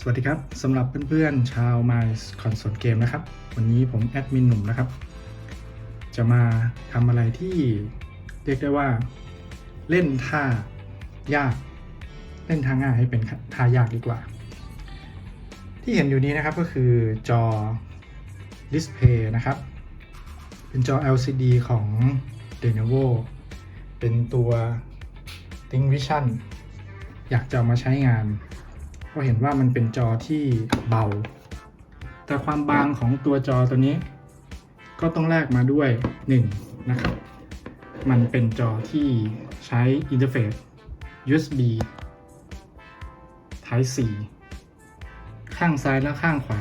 สวัสดีครับสำหรับเพื่อนๆชาว My Console Game นะครับ วันนี้ผมแอดมินหนุ่มนะครับ จะมาทำอะไรที่เรียกได้ว่า เล่นท่ายาก เล่นท่าง่ายให้เป็นท่ายากดีกว่า ที่เห็นอยู่นี้นะครับก็คือจอ Display นะครับ เป็นจอ LCD ของ Lenovo เป็นตัว Think Vision อยากจะมาใช้งาน เพราเห็นว่ามันเป็นจอที่เบา แต่ความบางของตัวจอตัวนี้ ก็ต้องแลกมาด้วย1นะครับ มันเป็นจอที่ใช้อินเทอร์เฟซ USB Type C ข้างซ้ายและข้างขวา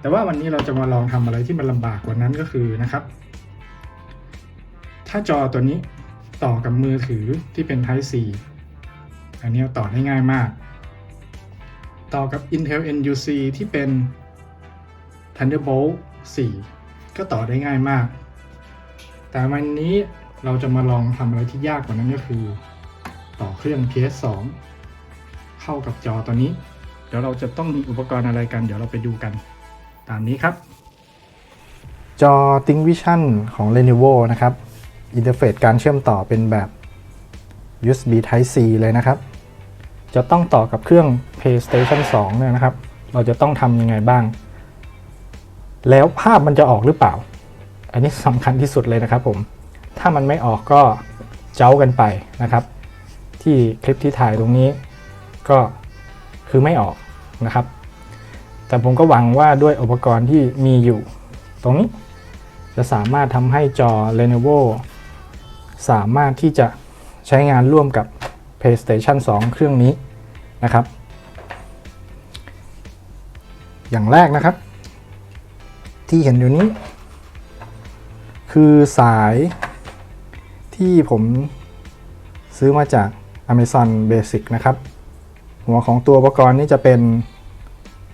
แต่ว่าวันนี้เราจะมาลองทำอะไรที่มันลำบากกว่านั้นก็คือนะครับ ถ้าจอตัวนี้ต่อกับมือถือที่เป็น Type C อันนี้ต่อได้ง่ายมาก ต่อกับ Intel NUC ที่เป็น Thunderbolt 4 ก็ต่อได้ง่ายมาก แต่วันนี้เราจะมาลองทำอะไรที่ยากกว่านั้นก็คือ ต่อเครื่อง PS2 เข้ากับจอตัวนี้ เดี๋ยวเราจะต้องมีอุปกรณ์อะไรกัน เดี๋ยวเราไปดูกัน ตามนี้ครับ จอ Think Vision ของ Lenovo นะครับ อินเทอร์เฟซการเชื่อมต่อเป็นแบบ USB Type C เลยนะครับ จะต้องต่อกับเครื่อง PlayStation 2 เนี่ยนะครับ เราจะต้องทำยังไงบ้าง แล้วภาพมันจะออกหรือเปล่า อันนี้สำคัญที่สุดเลยนะครับผม ถ้ามันไม่ออกก็เจ้ากันไปนะครับ ที่คลิปที่ถ่ายตรงนี้ก็คือไม่ออกนะครับ แต่ผมก็หวังว่าด้วยอุปกรณ์ที่มีอยู่ตรงนี้ จะสามารถทำให้จอ Lenovo สามารถที่จะใช้งานร่วมกับ PlayStation 2 เครื่องนี้นะครับ อย่างแรกนะครับ ที่เห็นอยู่นี้ คือสายที่ผมซื้อมาจาก Amazon Basic นะครับ หัวของตัวอุปกรณ์นี้จะเป็น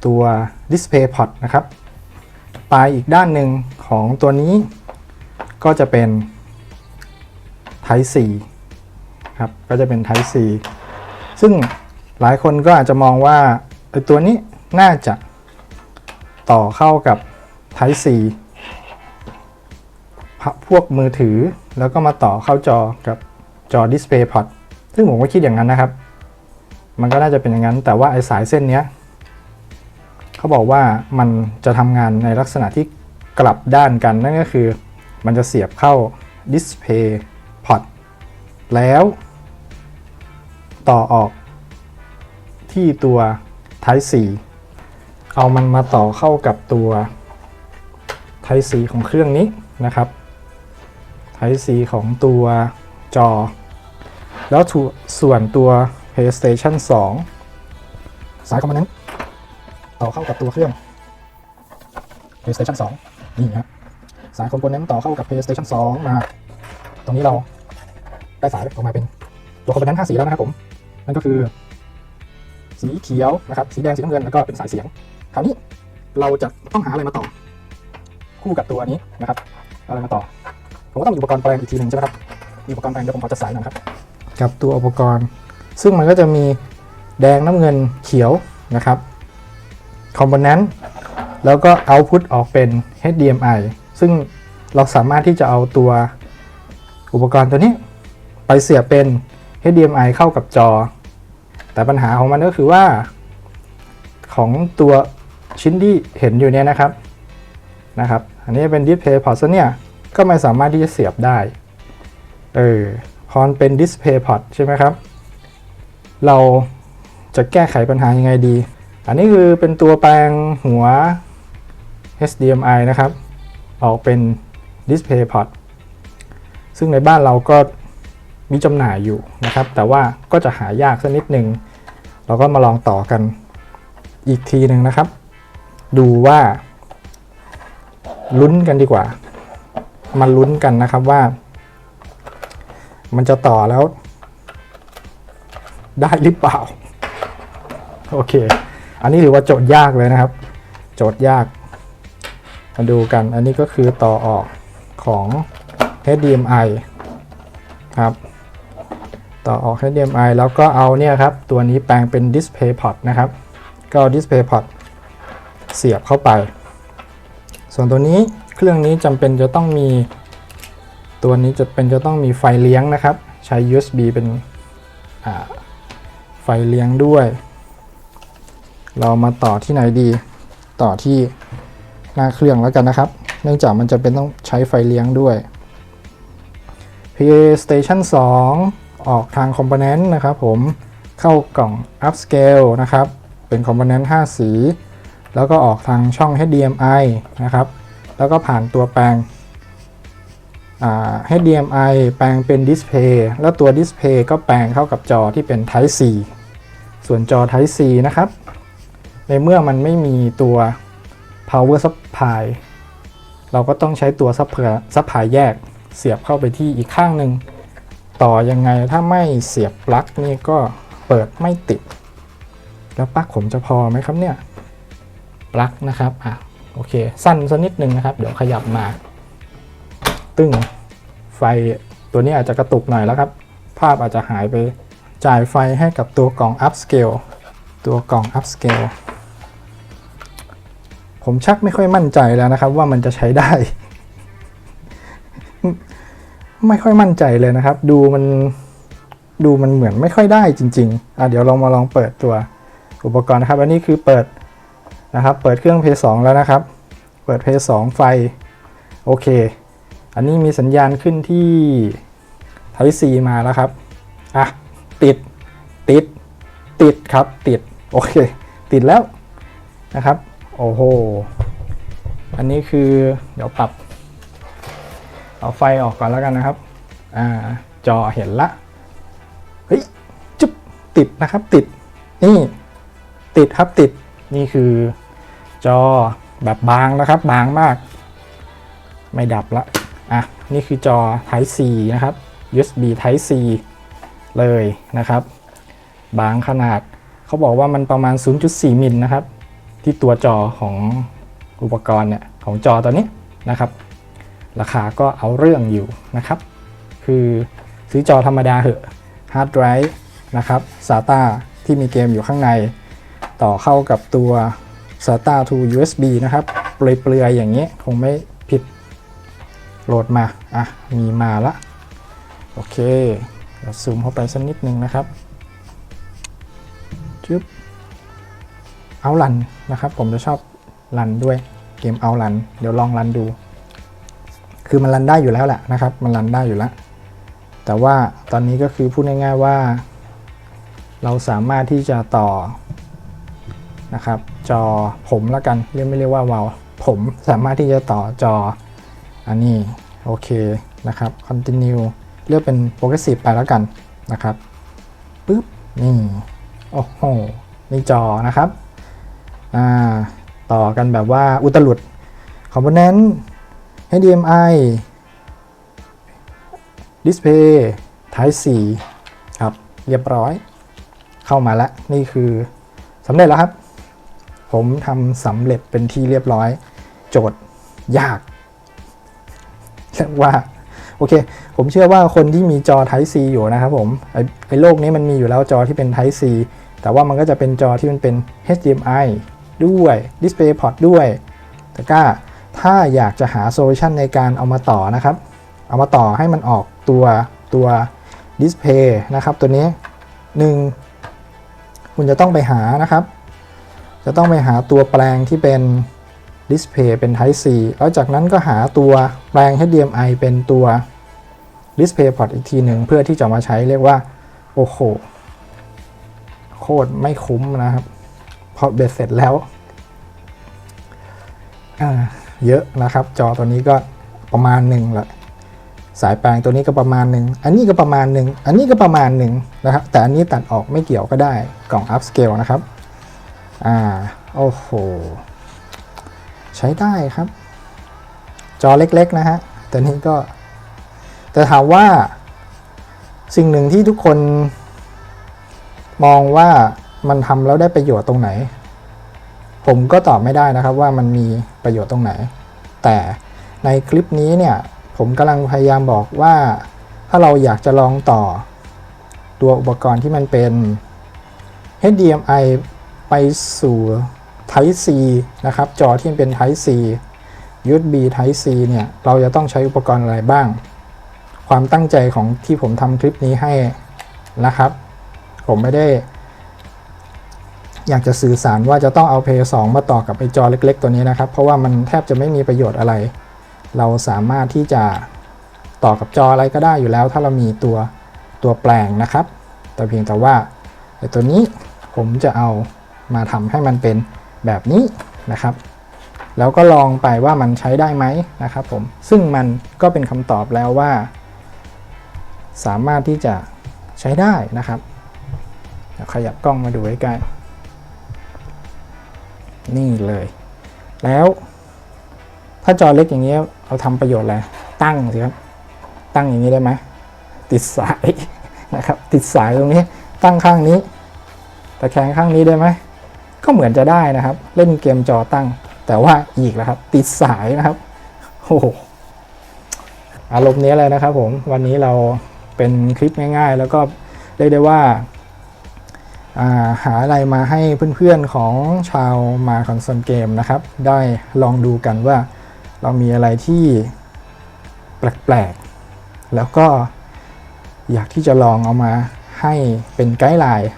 ตัว Display Port นะครับ ปลายอีกด้านหนึ่งของตัวนี้ก็จะเป็น Type C ครับก็จะเป็น Type C ซึ่งหลายคนก็อาจจะมองว่าไอ้ตัวนี้น่าจะต่อเข้ากับ Type C พวกมือถือแล้วก็มาต่อเข้าจอกับจอ Display Port ซึ่งผมก็คิดอย่างนั้นนะครับ มันก็น่าจะเป็นอย่างนั้น แต่ว่าไอ้สายเส้นนี้เขาบอกว่ามันจะทำงานในลักษณะที่กลับด้านกันนั่นก็คือ มันจะเสียบเข้า Display Port แล้ว ต่อออกที่ตัว Type C เอามันมาต่อเข้ากับตัว Type C ของเครื่องนี้นะครับ Type C ของตัวจอ แล้วส่วนตัว PlayStation 2 สายคอมโพเนนต์ต่อเข้ากับตัวเครื่อง PlayStation 2 นี่ฮะสายคอมโพเนนต์ต่อเข้ากับ PlayStation 2 มา ตรงนี้เราได้สายออกมาเป็นตัวคอมโพเนนต์5สีแล้วนะครับผม นั่นก็คือสีเขียวนะครับสีแดงสีน้ำเงินแล้วก็เป็นสายเสียง คราวนี้เราจะต้องหาอะไรมาต่อ คู่กับตัวนี้นะครับเอาอะไรมาต่อผมก็ต้องมีอุปกรณ์แปลงอีกทีหนึ่งใช่ไหมครับมีอุปกรณ์แปลงเดี๋ยวผมขอจัดสายหน่อยครับกับตัวอุปกรณ์ ซึ่งมันก็จะมีแดงน้ำเงินเขียวนะครับคอมโพเนนต์แล้วก็เอาพุตออกเป็น HDMI ซึ่งเราสามารถที่จะเอาตัวอุปกรณ์ตัวนี้ ไปเสียบเป็น HDMI เข้ากับจอ แต่ปัญหาของมันก็คือว่า ของตัวชิ้นที่เห็นอยู่เนี่ยนะครับนะครับ อันนี้เป็น Display Port เนี่ยก็ไม่สามารถที่จะเสียบได้ เออพอเป็น Display Port ใช่ไหมครับ เราจะแก้ไขปัญหายังไงดี อันนี้คือเป็นตัวแปลงหัว HDMI นะครับ ออกเป็น Display Port ซึ่งในบ้านเราก็ มีจำหน่ายอยู่นะครับ แต่ว่าก็จะหายากสักนิดหนึ่งเราก็มาลองต่อกันอีกทีหนึ่งนะครับ ดูว่าลุ้นกันดีกว่า มาลุ้นกันนะครับว่า มันจะต่อแล้ว ได้หรือเปล่า โอเค อันนี้ถือว่าโจทย์ยากเลยนะครับ โจทย์ยาก มาดูกัน อันนี้ก็คือต่อออกของ HDMI ครับ ต่อออก HDMI แล้วก็เอาเนี่ยครับ ตัวนี้แปลงเป็น Display Port นะครับ ก็ Display Port เสียบเข้าไป ส่วนตัวนี้เครื่องนี้จำเป็นจะต้องมี ตัวนี้จะเป็นจะต้องมีไฟเลี้ยงนะครับ ใช้ USB เป็นไฟเลี้ยงด้วย เรามาต่อที่ไหนดี ต่อที่หน้าเครื่องแล้วกันนะครับ เนื่องจากมันจะเป็นต้องใช้ไฟเลี้ยงด้วย PlayStation 2 ออกทางคอมโพเนนต์นะครับผมเข้ากล่อง Upscale นะครับ เป็นคอมโพเนนต์5สี แล้วก็ออกทางช่อง HDMI นะครับ แล้วก็ผ่านตัวแปลง HDMI แปลงเป็นดิสเพย์แล้วตัวดิสเพย์ก็แปลงเข้ากับจอที่เป็น Type C ส่วนจอ Type C นะครับ ในเมื่อมันไม่มีตัว power supply เราก็ต้องใช้ตัวซัพพลายซัพพลายแยกเสียบเข้าไปที่อีกข้างหนึ่ง ต่อยังไงถ้าไม่เสียบปลั๊กนี่ก็เปิดไม่ติด แล้วปลั๊กผมจะพอไหมครับเนี่ยปลั๊กนะครับอะโอเค สั้นสักนิดนึงนะครับ เดี๋ยวขยับมา ตึ้งไฟตัวนี้อาจจะกระตุกหน่อยแล้วครับ ภาพอาจจะหายไปจ่ายไฟให้กับตัวกล่อง upscale ตัวกล่อง upscale ผมชักไม่ค่อยมั่นใจแล้วนะครับ ว่ามันจะใช้ได้ ไม่ค่อยมั่นใจเลยนะครับ ดูมันดูมันเหมือนไม่ค่อยได้จริงๆอะเดี๋ยวเรามาลองเปิดตัวอุปกรณ์นะครับ อันนี้คือเปิดนะครับ เปิดเครื่อง p 2แล้วนะครับ เปิด p 2ไฟ โอเค อันนี้มีสัญญาณขึ้นที่ Type C มาแล้วครับ อะ ติด ติด ติดครับ ติด โอเค ติดแล้วนะครับ โอ้โห อันนี้คือ เดี๋ยวปรับ เอาไฟออกก่อนแล้วกันนะครับอ่าจอเห็นละเฮ้ยจุ๊บติดนะครับติดนี่ติดครับติดนี่คือจอแบบบางนะครับ บางมาก ไม่ดับละอะนี่คือจอ Type C นะครับ USB Type C เลยนะครับ บางขนาดเขาบอกว่ามันประมาณ 0.4 มิลนะครับ ที่ตัวจอของอุปกรณ์เนี่ย ของจอตัวนี้นะครับ ราคาก็เอาเรื่องอยู่นะครับ คือซื้อจอธรรมดาเหอะฮาร์ดไดรฟ์นะครับ SATA ที่มีเกมอยู่ข้างใน ต่อเข้ากับตัว SATA to USB นะครับ เปลือยๆอย่างนี้คงไม่ผิดโหลดมา อะ มีมาละ โอเคเดี๋ยวซูมเข้าไปสักนิดนึงนะครับจึ๊บเอาลันนะครับ ผมจะชอบรันด้วยเกมเอาลัน เดี๋ยวลองรันดู คือมันรันได้อยู่แล้วแหละนะครับ มันรันได้อยู่แล้ว แต่ว่าตอนนี้ก็คือพูดง่ายๆว่า เราสามารถที่จะต่อนะครับ จอผมละกันเรียกไม่เรียกว่าวาลผมสามารถที่จะต่อจออันนี้โอเคนะครับ continue เลือกเป็น progressive ไปแล้วกันนะครับปึ๊บนี่โอ้โหนี่จอนะครับ อ่า ต่อกันแบบว่าอุตลุด component HDMI Display Type C ครับ เรียบร้อย เข้ามาแล้ว นี่คือสำเร็จแล้วครับ ผมทำสำเร็จเป็นที่เรียบร้อย โจทย์ยากเรียกว่าโอเค ผมเชื่อว่าคนที่มีจอ Type C อยู่นะครับผม ไอไอโลกนี้มันมีอยู่แล้วจอที่เป็น Type C แต่ว่ามันก็จะเป็นจอที่มันเป็น HDMI ด้วย DisplayPort ด้วยแต่ก็ ถ้าอยากจะหาโซลูชันในการเอามาต่อนะครับ เอามาต่อให้มันออกตัวตัวดิสเพย์นะครับ ตัวนี้หนึ่งคุณจะต้องไปหานะครับ จะต้องไปหาตัวแปลงที่เป็นดิสเพย์เป็น Type C แล้วจากนั้นก็หาตัวแปลง HDMI เป็นตัว Display Port อีกทีหนึ่งเพื่อที่จะมาใช้เรียกว่า โอ้โห โคตรไม่คุ้มนะครับ พอเบ็ดเสร็จแล้วอ่า เยอะนะครับ จอตัวนี้ก็ประมาณหนึ่งแหละสายแปลงตัวนี้ก็ประมาณหนึ่งอันนี้ก็ประมาณหนึ่งอันนี้ก็ประมาณหนึ่งนะครับ แต่อันนี้ตัดออกไม่เกี่ยวก็ได้กล่อง upscale นะครับ อ่า โอ้โห ใช้ได้ครับ จอเล็กๆนะฮะ แต่นี่ก็ แต่ถามว่า สิ่งหนึ่งที่ทุกคน มองว่ามันทำแล้วได้ประโยชน์ตรงไหน ผมก็ตอบไม่ได้นะครับว่ามันมี ประโยชน์ตรงไหน แต่ในคลิปนี้เนี่ยผมกำลังพยายามบอกว่า ถ้าเราอยากจะลองต่อ ตัวอุปกรณ์ที่มันเป็น HDMI ไปสู่ Type C นะครับ จอที่เป็น Type C USB Type C เนี่ยเราจะต้องใช้อุปกรณ์อะไรบ้าง ความตั้งใจของที่ผมทำคลิปนี้ให้นะครับ ผมไม่ได้ อยากจะสื่อสารว่าจะต้องเอา Play 2มาต่อกับไอจอเล็ก ๆ ตัวนี้นะครับ เพราะว่ามันแทบจะไม่มีประโยชน์อะไร เราสามารถที่จะต่อกับจออะไรก็ได้อยู่แล้ว ถ้าเรามีตัวตัวแปลงนะครับ แต่เพียงแต่ว่าไอตัวนี้ผมจะเอามาทำให้มันเป็นแบบนี้นะครับ แล้วก็ลองไปว่ามันใช้ได้ไหมนะครับผม ซึ่งมันก็เป็นคำตอบแล้วว่า สามารถที่จะใช้ได้นะครับขยับกล้องมาดูใกล้ๆ นี่เลย แล้วถ้าจอเล็กอย่างนี้ยเอาทำประโยชน์อะไรตั้งสิครับ ตั้งอย่างนี้ได้ไหมติดสายนะครับ ติดสายตรงนี้ตั้งข้างนี้ตะแคงข้างนี้ได้ไหมก็เหมือนจะได้นะครับ เล่นเกมจอตั้ง แต่ว่าอีกแล้วครับ ติดสายนะครับโอ้โหอารมณ์นี้เลยนะครับผมวันนี้เราเป็นคลิปง่าย ๆ แล้วก็เรียกได้ว่า หาอะไรมาให้เพื่อนๆของชาวมาคอนโซลเกมนะครับ ได้ลองดูกันว่าเรามีอะไรที่แปลกๆ แล้วก็อยากที่จะลองเอามาให้เป็นไกด์ไลน์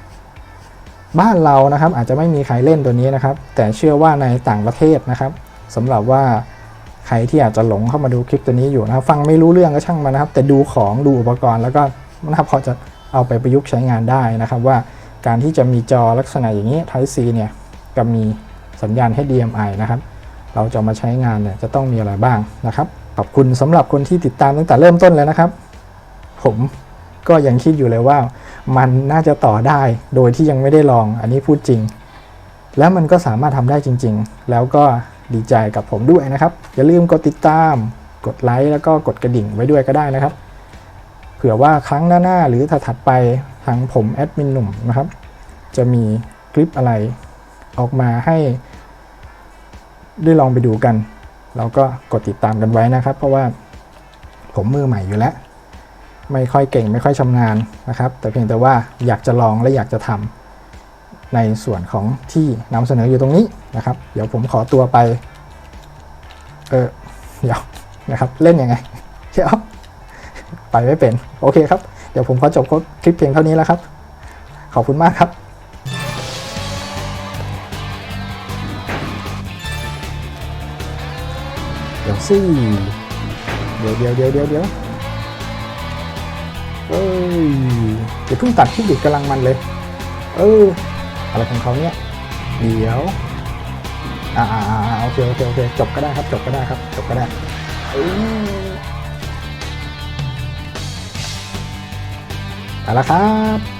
บ้านเรานะครับอาจจะไม่มีใครเล่นตัวนี้นะครับ แต่เชื่อว่าในต่างประเทศนะครับสำหรับว่าใครที่อาจจะหลงเข้ามาดูคลิปตัวนี้อยู่นะครับ ฟังไม่รู้เรื่องก็ช่างมันนะครับ แต่ดูของดูอุปกรณ์แล้วก็นะครับพอจะเอาไปประยุกต์ใช้งานได้นะครับว่า การที่จะมีจอลักษณะอย่างนี้ Type C เนี่ยกับมีสัญญาณ HDMI นะครับ เราจะมาใช้งานเนี่ยจะต้องมีอะไรบ้างนะครับ ขอบคุณสำหรับคนที่ติดตามตั้งแต่เริ่มต้นเลยนะครับ ผมก็ยังคิดอยู่เลยว่ามันน่าจะต่อได้โดยที่ยังไม่ได้ลองอันนี้พูดจริง แล้วมันก็สามารถทำได้จริง ๆ แล้วก็ดีใจกับผมด้วยนะครับ อย่าลืมกดติดตาม กดไลค์แล้วก็กดกระดิ่งไว้ด้วยก็ได้นะครับ เผื่อว่าครั้งหน้าๆหรือถัดๆไป ทางผมแอดมินหนุ่มนะครับ จะมีคลิปอะไรออกมาให้ ได้ลองไปดูกัน เราก็กดติดตามกันไว้นะครับ เพราะว่าผมมือใหม่อยู่แล้ว ไม่ค่อยเก่งไม่ค่อยชำนาญนะครับ แต่เพียงแต่ว่าอยากจะลองและอยากจะทำในส่วนของที่นำเสนออยู่ตรงนี้นะครับ เดี๋ยวผมขอตัวไปเออเดี๋ยวนะครับ เล่นยังไงเดี๋ยวไปไม่เป็น โอเคครับ เดี๋ยวผมขอจบคลิปเพียงเท่านี้แล้วครับ ขอบคุณมากครับเดี๋ยวสิเดี๋ยวเดี๋ยวเดี๋ยวเดี๋ยวเดี๋ยวเอ้ยเดี๋ยวเพิ่งตัดคลิปดิกำลังมันเลย เออ อะไรของเขาเนี่ย เดี๋ยวอ่าอ่าอ่าโอเคโอเคโอเคจบก็ได้ครับ จบก็ได้ครับ จบก็ได้ เอ้ยเอาละครับ